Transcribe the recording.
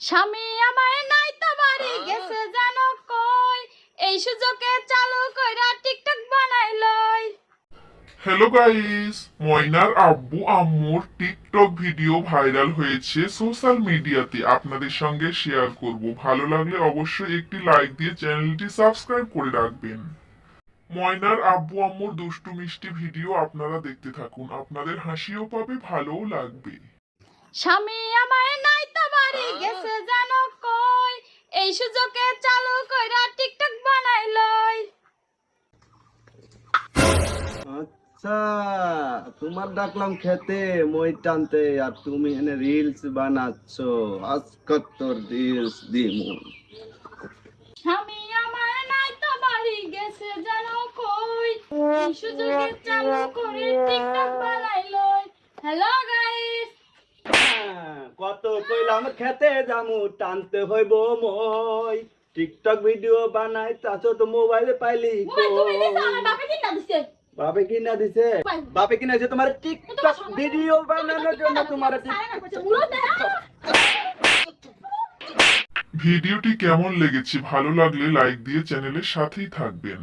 স্বামী আমায় নাই তো বাড়ি গেছে জানো কই? এই সুযোগে চালু কইরা টিকটক বানাই লই। হ্যালো গাইস ময়নার আব্বু আম্মুর টিকটক ভিডিও ভাইরাল হয়েছে সোশ্যাল মিডিয়াতে আপনাদের সঙ্গে শেয়ার করব। ভালো লাগলে অবশ্যই একটি লাইক দিয়ে চ্যানেলটি সাবস্ক্রাইব করে রাখবেন। ময়নার আব্বু আম্মুর দুষ্টু মিষ্টি ভিডিও আপনারা দেখতে থাকুন। আপনাদের হাসিও পাবে ভালোও লাগবে। স্বামী আমায় নাই বাড়ি গেছে জানো কই? এই সুযোগে চালু কইরা টিকটক বানাই লই। আচ্ছা তোমার ডাকলাম খেতে মই টানতে আর তুমি এনে রিলস বানাচ্ছ। তোর রিলস দিমু। স্বামী আমায় নাই তো বাড়ি গেছে জানো কই? এই সুযোগে চালু করে টিকটক বানাই লই। হ্যালো গাইস হ্যাঁ, কত কইলাম খেতে যামু টানতে হইব মই। টিকটক ভিডিও বানাই চাচো তো মোবাইলে পাইলি বাপে কিনা দিছে। বাপে কিনা দিছে? তোমার টিকটক ভিডিও বানানোর জন্য তোমার ভিডিওটি কেমন লেগেছে ভালো লাগলে লাইক দিয়ে চ্যানেলের সাথেই থাকবেন।